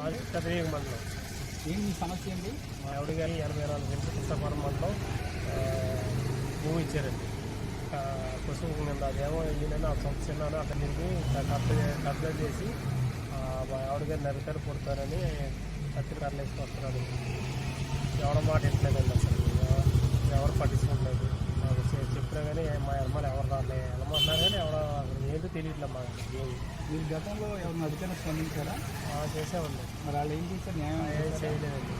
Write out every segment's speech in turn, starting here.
అది పెద్దవేగ మండలం. ఏం మీ సమస్య ఏంటి మా ఆవిడ గారి ఎనభై నాలుగు నుంచి కృష్ణపురం మండలం భూమి ఇచ్చారండి. పశువుకు నిన్న అదేమో ఈయన సొంత చిన్నాను అతను నిండి కబ్జా చేసి మా ఆవిడ గారు నరికారు పుడతారని కత్తికారులు వేసుకొస్తున్నాడు ఎవడ మాట ఇంట్లేదండి అసలు ఎవ- ఎవరు పట్టించుకోవట్లేదు మాకు చె- చెప్పినా కానీ మా అమ్మాయిలు ఎవరు రాలే వెళ్ళమన్నారు కానీ అసలు ఏంటో తెలియట్లే మాకు. ఏమి మీరు గతంలో ఎవరిని అడిగితే స్పందించారా? ఆ, చేసామండి మరి వాళ్ళు ఏం చేశారు? న్యాయం ఏం చేశారా? చేయలేదండి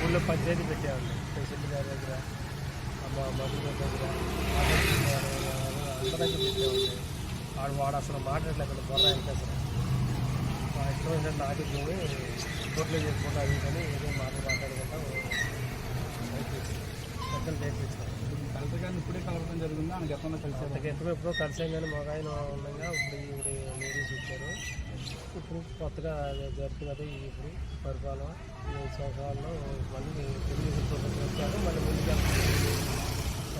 ఊళ్ళో పంచాయతీ పెట్టామండి ప్రెసిడెంట్ గారి దగ్గర అమ్మ మధు గారి దగ్గర గారి దగ్గర, అందరి దగ్గర పెట్టామండి వాడు వాడు అసలు మాట్లాడలేదు బొర్ర వెంకటేశ్వర మా ఇష్టం ఏంటంటే నాటి భూమి కోర్టులో చేసుకుంటా అది కానీ ఏదో మాట మాట్లాడుకుంటా ఇప్పుడే కలవడం జరిగిందా. ఆయన గతంలో అంతకు ఎంతో ఎప్పుడో కలిసాం కానీ మాకు ఆయన ఉండగా ఇప్పుడు ఇప్పుడు లేడీస్ ఇచ్చారు. ఇప్పుడు కొత్తగా జరుగుతుంది ఇప్పుడు పరిపాలన ఈ సంవత్సరాల్లో మళ్ళీ తెలుగుదేశం ప్రభుత్వం వచ్చారు మళ్ళీ ముందుకు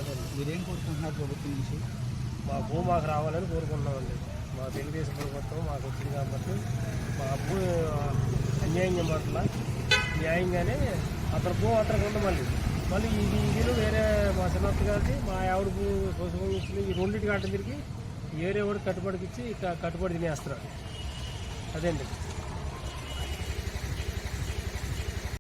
అదండి మీరేం కోరుకుంటున్నారు ప్రభుత్వం నుంచి? మా భూ మాకు రావాలని కోరుకుంటున్నామండి. మా తెలుగుదేశం ప్రభుత్వం మాకు వచ్చింది కాబట్టి మా భూ అన్యాయంగా మాటల న్యాయంగానే అతను భూ అతనికి ఉంది మళ్ళీ. మళ్ళీ ఇది ఇది వేరే కరెక్ట్ కాదు మా ఆవిడ భూ కోసం ఈ రెండింటి గంట తిరిగి వేరే వాడు కట్టుబడికి ఇచ్చి ఇక కట్టుబడి తినేస్తున్నారు. అదేండి